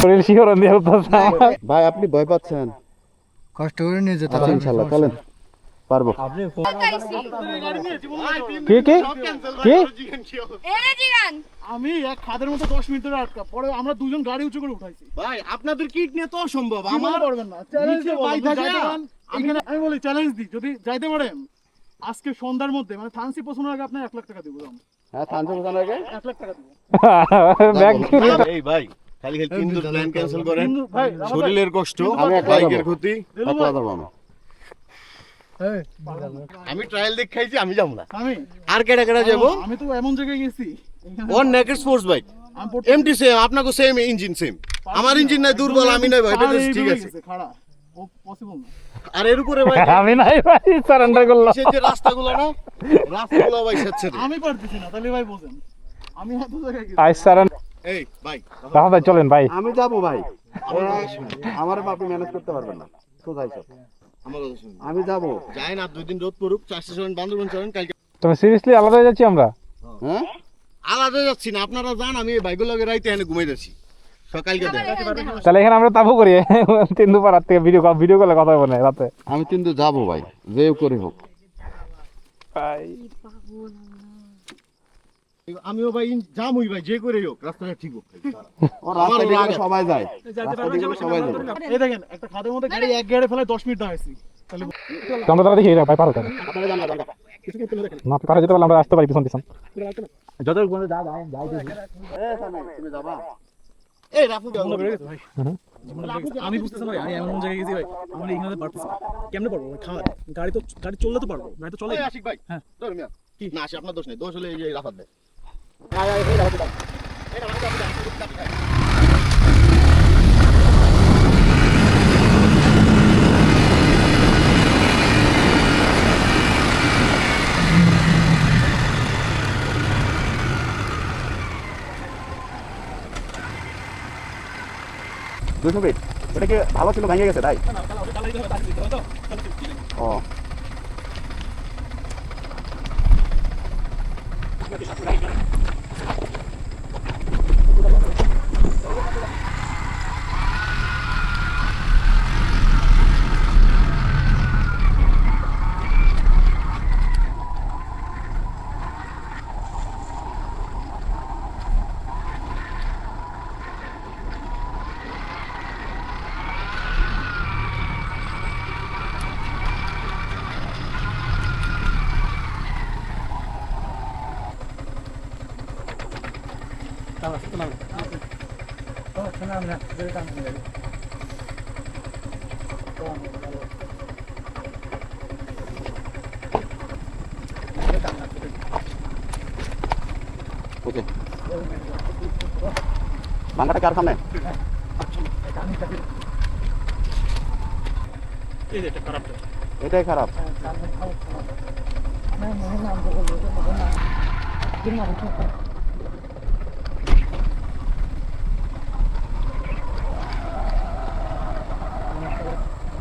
শরীর শিহরণ দিয়ে উঠতেছে ভাই আপনি ভয় পাচ্ছেন। কষ্ট করে নিয়ে যেতে আচ্ছা ইনশাল্লাহ চলেন। পারব। কি কি? কি? আমি এক খাদের মতো দশ মিনিট ধরে আটকা পরে আমরা দুজন গাড়ি উঁচু করে উঠাইছি। ভাই আপনাদের কিট নিয়ে তো অসম্ভব। আমার পারবেন না। চ্যালেঞ্জ আমি বলি চ্যালেঞ্জ দিই। যদি যাইতে পারেন আজকে সন্ধ্যার মধ্যে মানে থানসি পৌঁছানোর আগে আপনার এক লাখ টাকা দিব দাম। হ্যাঁ থানছে বোঝানো আগে? এক লাখ টাকা দিব। ব্যাগ এই ভাই খালি খালি কিন্তু প্ল্যান ক্যান্সেল করেন। শরীরের কষ্ট আমি বাইকের ক্ষতি। দিলু একলা ভাই, আমি আমি ট্রায়াল দেখ খাইছি আমি যাব না। আমি? আর কেডা কেডা যাব? আমি তো এমন জায়গায় গেছি। ওর naked sports bike MT same আপনাকে সেম ইঞ্জিন সেম আমার ইঞ্জিন নাই দুর্বল আমি নাই ভাই ঠিক আছে। খাড়া। ও পসিবল না। আর এর উপরে ভাই আমি নাই ভাই সারেন্ডার করলাম। সে যে রাস্তাগুলো না রাস্তাগুলো ভাই সেচ্ছে আমি পারতেছি না তাহলে ভাই বোঝেন। আমি এত জায়গায় গেছি। আই সারেন এই ভাই। ভাই চলেন ভাই। আমি যাব ভাই। আমার আপনি ম্যানেজ করতে পারবেন না। সব? আমি যাব। যাই না দুই দিন রোদ পড়ুক চারটে চলেন বান্দরবন চলেন কালকে তবে সিরিয়াসলি আলাদা যাচ্ছি আমরা? হ্যাঁ? আলাদা যাচ্ছি না আপনারা যান আমি এই বাইকগুলো রাইতে এখানে ঘুমাই যাচ্ছি তাহলে এখানে আমরা তাবু করি। তিন দুপাড়ার থেকে ভিডিও কল ভিডিও কলে কথা বলে রাতে। আমি কিন্তু যাব ভাই যে করে হোক। আমিও ভাই যামই ভাই যে করে হোক রাস্তাটা ঠিক হোক ও রাস্তা দিয়ে সবাই যায়। রাস্তা দিয়ে সবাই যাবে এই দেখেন একটা খাদের মধ্যে গাড়ি এক গাড়ি ফেলে দশ মিনিট দাঁড়াইছি। তাহলে আমরা তারা দেখি ভাই পারো তাহলে না পারা যেতে পারলে আমরা আসতে পারি পিছন পিছন। তুমি যাবা। এই রাফু আমি বুঝতেছি ভাই আমি এমন জায়গায় গেছি ভাই আমরা এখানে পারতেছি কেমনে পারব খাওয়া গাড়ি তো গাড়ি চললে তো পারব গাড়ি তো চলে। আশিক ভাই হ্যাঁ। কি? না আসি আপনার দোষ নেই। দোষ হলে এই রাফাত দেয় দুশো ফিট। ওটা কি ভালো ছিল ভেঙে গেছে তাই? ও। ওকে বাংলাটা কার সামনে এটাই খারাপ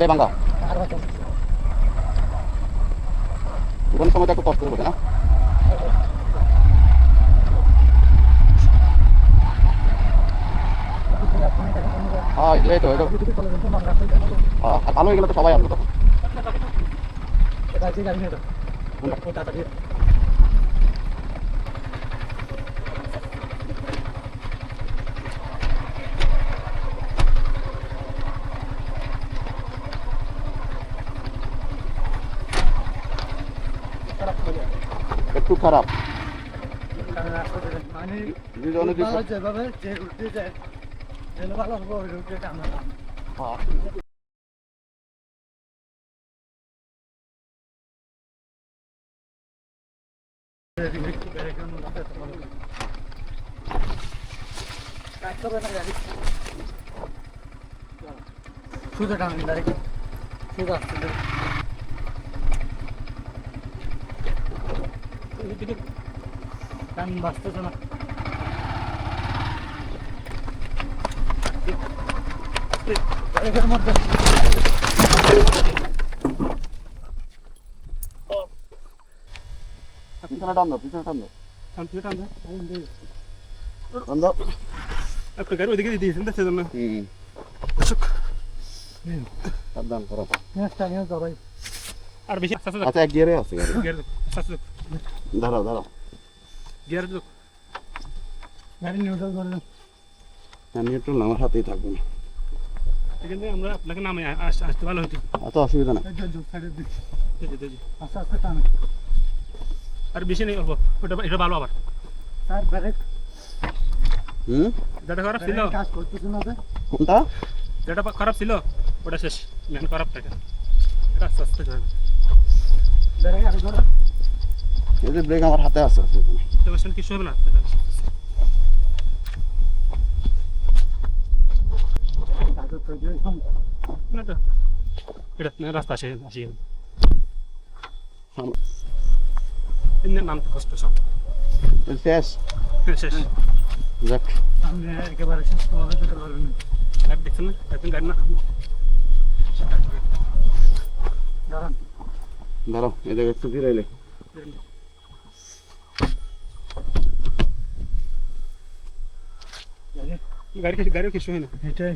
এটাই বাংলা কোন সময়টা একটু কষ্ট হবে না? হ্যাঁ হ্যাঁ, ভালো হয়ে গেলে তো সবাই আসবে তখন একটু খারাপ দুজনে দুই- যেভাবে যে রুটে যায় তাহলে ভালো হবে ওই আমরা হ্যাঁ। সুদে টানি সুদ আসছে টান বাঁচতেছে না। মধ্যে। পিছনে টান দাও পিছনে টান দাও। বন্ধ একটা গাড়ি ওইদিকে দিয়েছেন তো সেজন্য হুম। সাবধান করো। নেক্সট টাইম যাবাই আর বেশি আচ্ছা এক গিয়ারে আছে গাড়ি। গিয়ার আস্তে আস্তে দাঁড়াও দাঁড়াও। গিয়ার গাড়ি নিউট্রাল করে দেন হ্যাঁ নিউট্রাল আমার হাতেই থাকবে না। এখান আমরা আপনাকে নামে আসতে ভালো হতো অত অসুবিধা না। আস্তে আস্তে টান। আর বেশি নেই অল্প। ওটা এটা ভালো আবার। স্যার ব্রেক হুম? যেটা খারাপ ছিল। কাজ করতেছে না কোনটা? যেটা খারাপ ছিল ওটা শেষ। মেন খারাপ থাকে এটা আস্তে আস্তে যাবে ব্রেক আর ধরো। এই যে ব্রেক আমার হাতে আছে অসুবিধা নেই। তো বেশি কিছু হবে না কাজ তো যে না, এটা এটা না, রাস্তা আসে আসি সাম- এমনি নাম কষ্ট সব এই শেষ শেষ যাক সামনে একেবারে শেষ করা যেতে পারবে না আর দেখছেন না এখন গাড়ি না দাঁড়ান দাঁড়াও এই জায়গায় একটু ফিরাইলে গাড়ি কিছু গাড়িও কিছু হয় না এটাই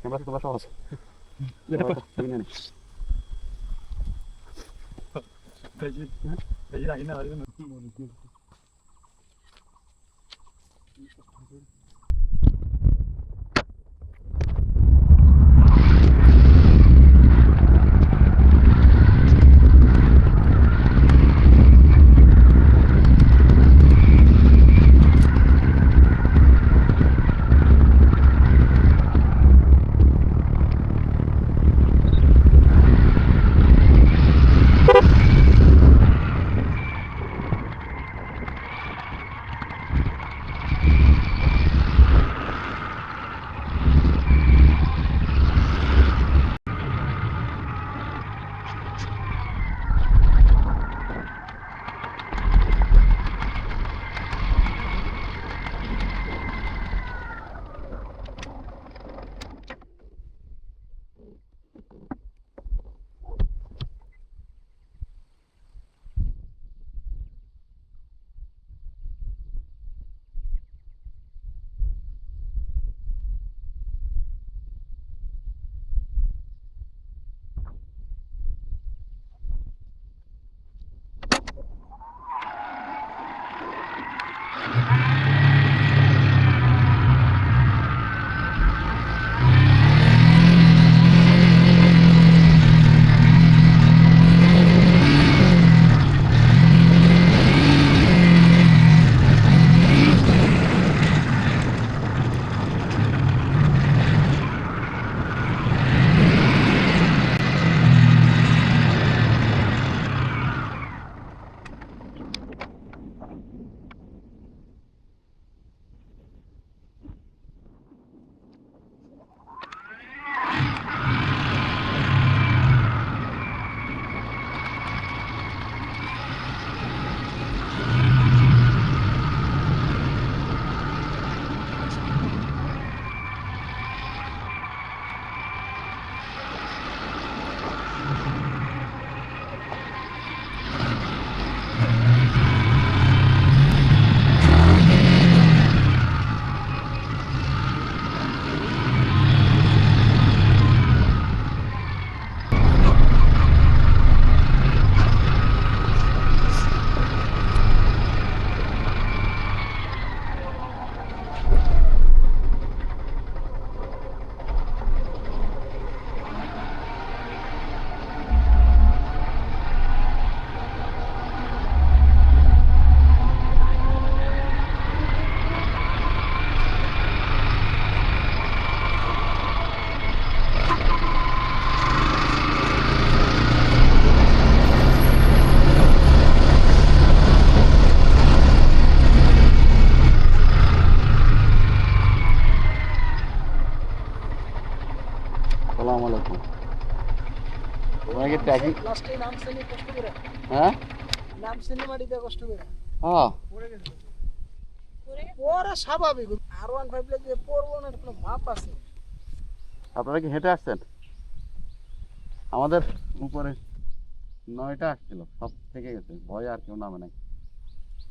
ক্যামেরা তোমার সব আছে যেটা ট্র্যাকিং হ্যাঁ নাম মাটিতে কষ্ট করে হ্যাঁ স্বাভাবিক আর ওয়ান ফাইভ যে পড়ব না কোনো আছে আপনারা কি হেঁটে আসছেন? আমাদের উপরে নয়টা আসছিল সব থেকে গেছে ভয় আর কেউ নামে নাই।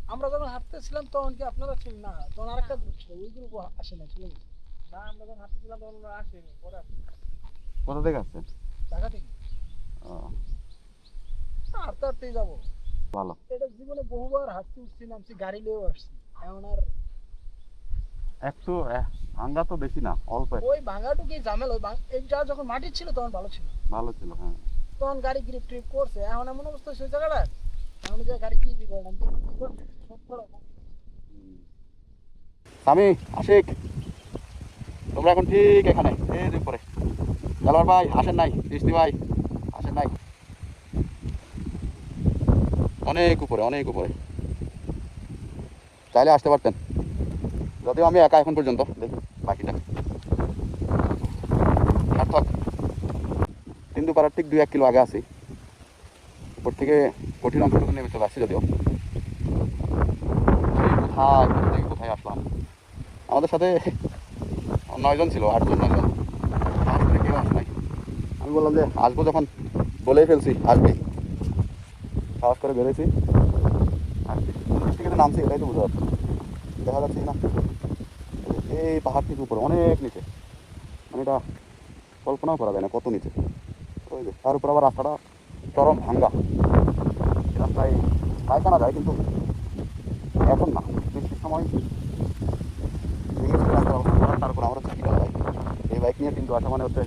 আমরা যখন হাঁটতেছিলাম তখন কি আপনারা ছিলেন? না তখন আরেকটা গ্রুপ ছিল ওই গ্রুপ আসে না চলে গেছে। না আমরা যখন হাঁটতেছিলাম তখন ওরা আসেনি পরে। কোথা থেকে আসছেন? ঢাকা থেকে। হাঁটতে হাঁটতেই যাব। ভালো। এটা জীবনে বহুবার হাঁটতে উঠছি নামছি গাড়ি নিয়েও আসছি। এখন আর একটু ভাঙ্গা তো বেশি না অল্প ওই ভাঙাটুকি ঝামেলা? ওই ভাঙ- এই যা যখন মাটির ছিল তখন ভালো ছিল। ভালো ছিল হ্যাঁ। তখন গাড়ি গ্রিপ ট্রিপ করছে এখন এমন অবস্থা সেই জায়গাটা। এখন যে গাড়ি কি করে না সব স্বামী আশিক তোমরা এখন ঠিক এখানে এই যে জালোয়ার ভাই আসেন নাই বৃষ্টি ভাই। নাই। অনেক উপরে অনেক উপরে। চাইলে আসতে পারতেন। যদিও আমি একা এখন পর্যন্ত, দেখি বাকিটা। সার্থক। তিনদু পাড়ার ঠিক দুই এক কিলো আগে আছি। উপর থেকে কঠিন অংশটুকু নেমে চলে আসছি যদিও। সেই কোথায় কোথায় আসলাম? আমাদের সাথে নয়জন ছিল, আটজন, নয়জন। কেউ আসে নাই। আমি বললাম যে, আসব যখন। বলেই ফেলছি আসবি সাহস করে বেরোইছি আসছি বৃষ্টি নামছি, এটাই তো বুঝতে পারছি দেখা যাচ্ছে না এই পাহাড় থেকে উপরে, অনেক নিচে। মানে এটা কল্পনাও করা যায় না কত নিচে। ওই যে, তার উপর আবার রাস্তাটা চরম ভাঙ্গা। রাস্তায় পায়খানা যায়, কিন্তু এখন না। বৃষ্টির সময় তারপর আমরা বাইক এই বাইক নিয়ে কিন্তু আসা মানে হচ্ছে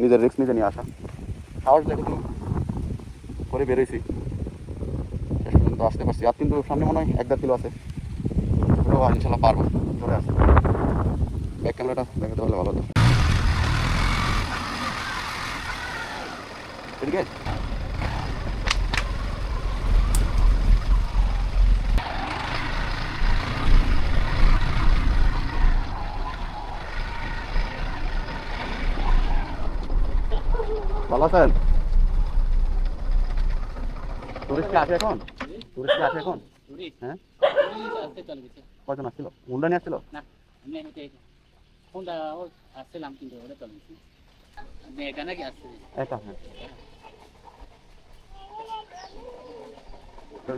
নিজের রিস্ক নিজে নিয়ে আসা। সাহস যেহেতু করে বেরোইছি। শেষ পর্যন্ত আসতে পারছি। আর কিন্তু সামনে মনে হয় এক দেড় কিলো আছে। ওটাও ইনশাল্লাহ পারব। ধরে আসতে ব্যাক ক্যামেরাটা দেখাতে পারলে ভালো হতো। এদিকে? ভালো আছেন? টুরিস্ট আসে এখন? টুরিস্ট আসে এখন? হ্যাঁ? কজন আসছিল? হুন্ডা নিয়ে আসছিল? আসছিলাম কিন্তু ওটা চলে গেছি। মেয়েটা নাকি আসছে? একা হ্যাঁ।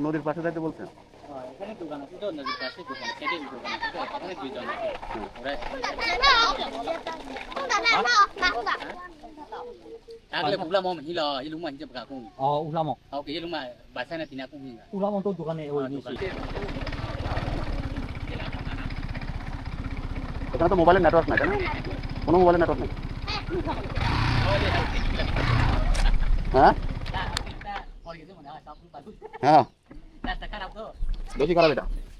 নদীর পাশে যাইতে বলছেন? এখানে দোকান আছে তো নদীর পাশে দোকান সেটি দোকান আছে তো এখানে দুইজন আছে ওরা আগলে উলাম হিল ইলুমা হিজে কাকু অ উলাম ওকে ইলুমা বাসানা তিনা কুমি উলাম তো দোকানে ওই নিছি এখানে তো মোবাইলের নেটওয়ার্ক নাই কেন কোনো মোবাইলের নেটওয়ার্ক নাই হ্যাঁ হ্যাঁ তো বেশি খারাপ এটা আমি সব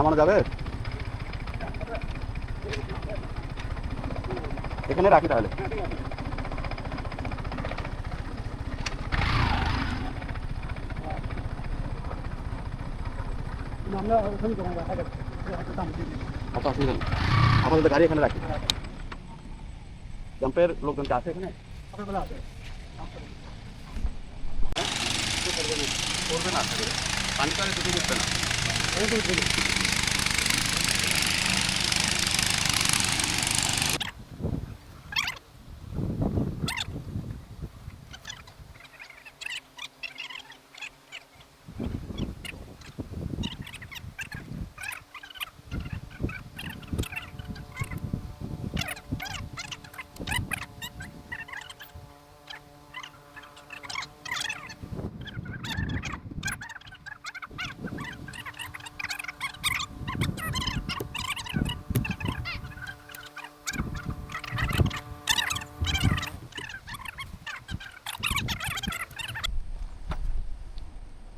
নামানো যাবে? এখানে রাখি তাহলে। আচ্ছা অসুবিধা নেই। আমাদের গাড়ি এখানে রাখি। ক্যাম্পের লোকজন কি আছে এখানে? করবে না পানি তো আর উঠবে না।